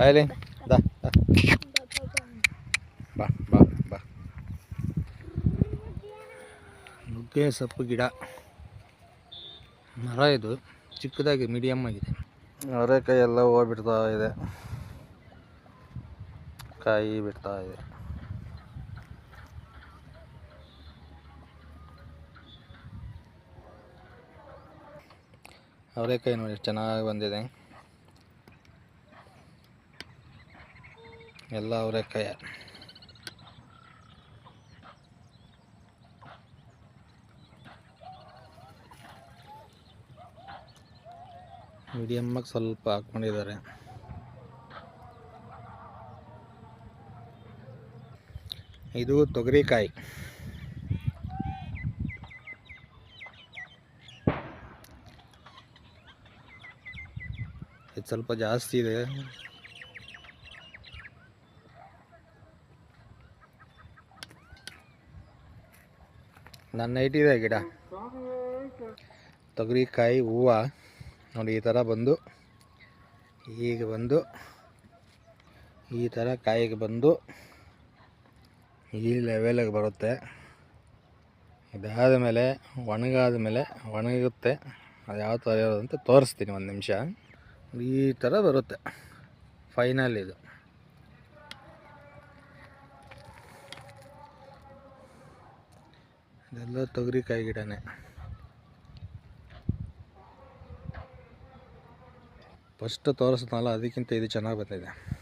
ಬಾಯಲಿ ದಾ. ಬಾ ಬಾ ಬಾ. ನುಗ್ಗೆ ಸೊಪ್ಪು ಗಿಡ. ಮರ ಇದು. ಚಿಕ್ಕದಾಗಿ ಮೀಡಿಯಮ್ ಆಗಿದೆ. ಅವರೆಕಾಯಿ ಎಲ್ಲ ಹೂವು ಬಿಡ್ತಾ ಇದೆ. ಕಾಯಿ ಬಿಡ್ತಾ ಇದೆ. ಅವರೆಕಾಯಿ ನೋಡಿ ಚೆನ್ನಾಗಿ ಬಂದಿದೆ. ಎಲ್ಲ ಅವರೆಕಾಯ ಮೀಡಿಯಮ್ಮಾಗಿ ಸ್ವಲ್ಪ ಹಾಕ್ಕೊಂಡಿದ್ದಾರೆ. ಇದು ತೊಗರಿಕಾಯಿ. ಇದು ಸ್ವಲ್ಪ ಜಾಸ್ತಿ ಇದೆ. ನನ್ನ ಇದೆ ಗಿಡ. ತೊಗರಿಕಾಯಿ, ಹೂವು. ನೋಡಿ, ಈ ಥರ ಬಂದು ಈಗ ಬಂದು, ಈ ಥರ ಕಾಯಿಗೆ ಬಂದು, ಈ ಲೆವೆಲಿಗೆ ಬರುತ್ತೆ. ಇದಾದ ಮೇಲೆ ಒಣಗಾದ ಮೇಲೆ ಒಣಗುತ್ತೆ. ಅದು ಯಾವ ಥರ ಇರೋದಂತ ತೋರಿಸ್ತೀನಿ ಒಂದು ನಿಮಿಷ. ಈ ಥರ ಬರುತ್ತೆ. ಫೈನಲ್ ಇದು. ಇದೆಲ್ಲ ತೊಗರಿಕಾಯಿ ಗಿಡನೇ. ಫಸ್ಟ್ ತೋರಿಸ್ತಾನಲ್ಲ ಅದಕ್ಕಿಂತ ಇದು ಚೆನ್ನಾಗಿ ಬಂದಿದೆ.